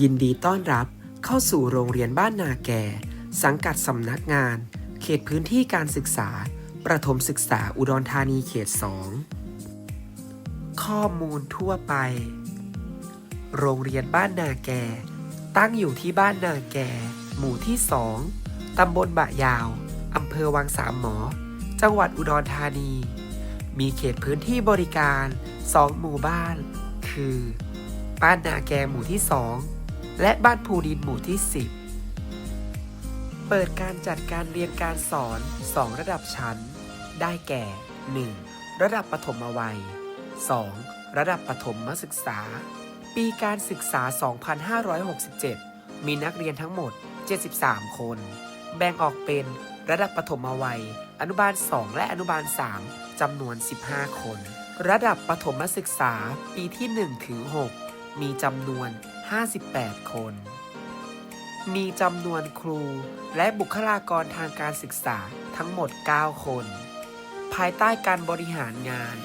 ยินดีต้อนรับเข้าสู่โรงเรียนบ้านนาแก่ สังกัดสำนักงาน เขตพื้นที่การศึกษา ประถมศึกษาอุดรธานีเขต 2 ข้อมูลทั่วไป โรงเรียนบ้านนาแก่ ตั้งอยู่ที่บ้านนาแก่ หมู่ที่ 2 ตำบลบะยาว อำเภอวังสามหมอ จังหวัดอุดรธานี มีเขตพื้นที่บริการ 2 หมู่บ้าน คือ บ้านนาแกหมู่ที่ 2 และบ้านภูดินหมู่ที่ 10 เปิดการจัดการเรียนการสอน 2 ระดับชั้น ได้แก่ 1. ระดับประถมวัย 2. ระดับประถมศึกษา ปีการศึกษา 2567 มีนักเรียนทั้งหมด 73 คน แบ่งออกเป็นระดับประถมวัย อนุบาล 2 และอนุบาล 3จำนวน 15 คน ระดับประถมศึกษาปีที่ 1 ถึง 6 มีจำนวน 58 คน มีจำนวนครูและบุคลากรทางการศึกษาทั้งหมด 9 คน ภายใต้การบริหารงาน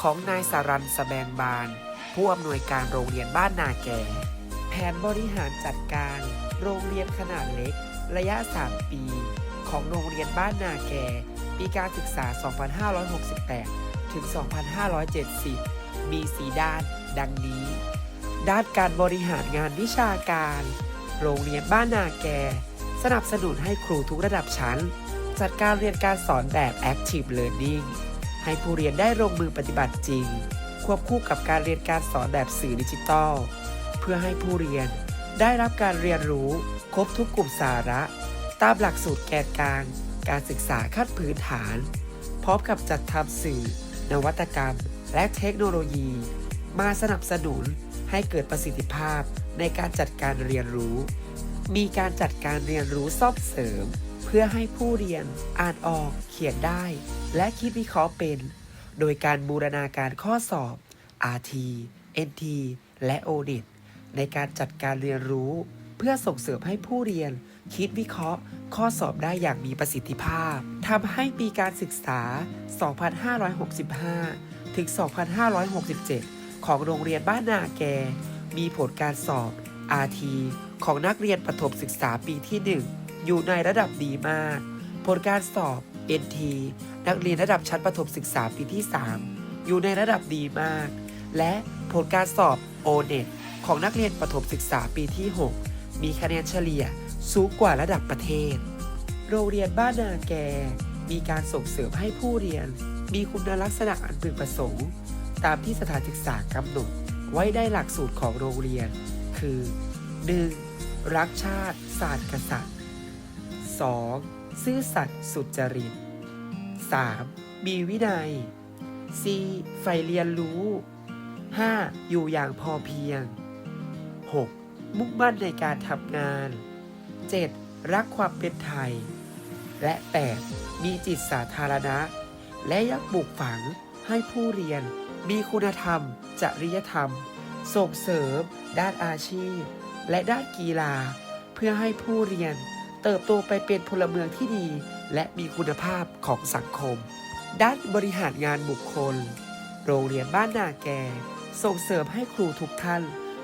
ของนายสารันสแบงบาน ผู้อำนวยการโรงเรียนบ้านนาแก่ แผนบริหารจัดการโรงเรียนขนาดเล็ก ระยะ 3 ปี ของโรงเรียนบ้านนาแก่ปีการศึกษา 2568 ถึง 2570 มี4ด้าน ดังนี้ ด้านการบริหารงานวิชาการ โรงเรียนบ้านนาแก สนับสนุนให้ครูทุกระดับชั้น จัดการเรียนการสอนแบบ Active Learning ให้ผู้เรียนได้ลงมือปฏิบัติจริง ควบคู่กับการเรียนการสอนแบบสื่อดิจิทัลเพื่อให้ผู้เรียนได้รับการเรียนรู้ ครบทุกกลุ่มสาระ ตามหลักสูตรแกนกลาง การศึกษาขั้นพื้นฐาน พร้อมกับจัดทำสื่อ นวัตกรรม และเทคโนโลยี มาสนับสนุน ให้เกิดประสิทธิภาพในการจัดการเรียนรู้ มีการจัดการเรียนรู้ซ่อมเสริม เพื่อให้ผู้เรียนอ่านออก เขียนได้ และคิดวิเคราะห์เป็น โดยการบูรณาการข้อสอบ RT NT และ ODIT ในการจัดการเรียนรู้ เพื่อส่งเสริมให้ผู้เรียน คิดวิเคราะห์ ข้อสอบได้อย่างมีประสิทธิภาพทำให้ปีการศึกษา 2565 ถึง 2567 ของโรงเรียนบ้านนาแก มีผลการสอบ RT ของนักเรียนประถมศึกษาปีที่ 1 อยู่ในระดับดีมาก ผลการสอบ NT นักเรียนระดับชั้นประถมศึกษาปีที่ 3 อยู่ในระดับดีมาก และผลการสอบ O-NET ของนักเรียนประถมศึกษาปีที่ 6 มีคะแนนเฉลี่ยสูงกว่าระดับประเทศ โรงเรียนบ้านนาแก มีการส่งเสริมให้ผู้เรียน มีคุณลักษณะอันพึงประสงค์ ตามที่สถานศึกษากำหนดไว้ได้หลักสูตรของโรงเรียน คือ 1. รักชาติ ศาสตร์กษัตริย์ 2. ซื่อสัตย์สุจริต 3. มีวินัย 4. ใฝ่เรียนรู้ 5. อยู่อย่างพอเพียง 6. มุ่งมั่นในการทำงาน 7. รักความเป็นไทย และ 8. มีจิตสาธารณะ และยังปลูกฝังให้ผู้เรียน มีคุณธรรม จริยธรรม ส่งเสริม ด้านอาชีพ และด้านกีฬา เพื่อให้ผู้เรียนเติบโตไปเป็นพลเมืองที่ดี และมีคุณภาพของสังคม ด้านบริหารงานบุคคล โรงเรียนบ้านนาแก ส่งเสริมให้ครูทุกท่าน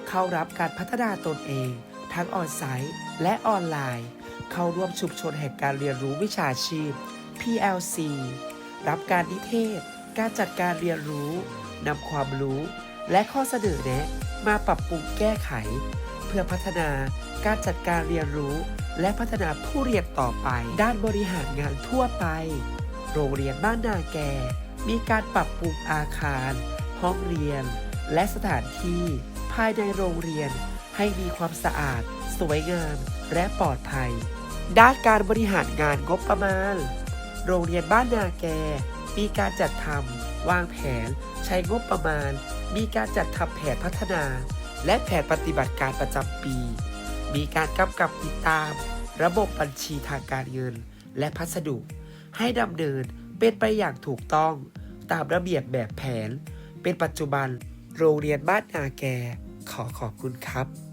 เข้ารับการพัฒนาตนเอง ทั้งออนไซต์และออนไลน์ เข้าร่วมชุมชนแห่งการเรียนรู้วิชาชีพ PLC รับการนิเทศ การจัดการเรียนรู้นำความรู้และข้อเสนอแนะ มาปรับปรุงแก้ไข เพื่อพัฒนาการจัดการเรียนรู้ และพัฒนาผู้เรียนต่อไป ด้านบริหารงานทั่วไป โรงเรียนบ้านนาแก มีการปรับปรุงอาคาร ห้องเรียน และสถานที่ ภายในโรงเรียน ให้มีความสะอาด สวยงาม และปลอดภัย ด้านการบริหารงานงบประมาณ โรงเรียนบ้านนาแก มีการจัดทำวางแผน ใช้งบประมาณ มีการจัดทำแผนพัฒนา และแผนปฏิบัติการประจำปี มีการกำกับติดตาม ระบบบัญชีทางการเงิน และพัสดุ ให้ดำเนินเป็นไปอย่างถูกต้อง ตามระเบียบแบบแผน เป็นปัจจุบันโรงเรียนบ้านนาแก ขอขอบคุณครับ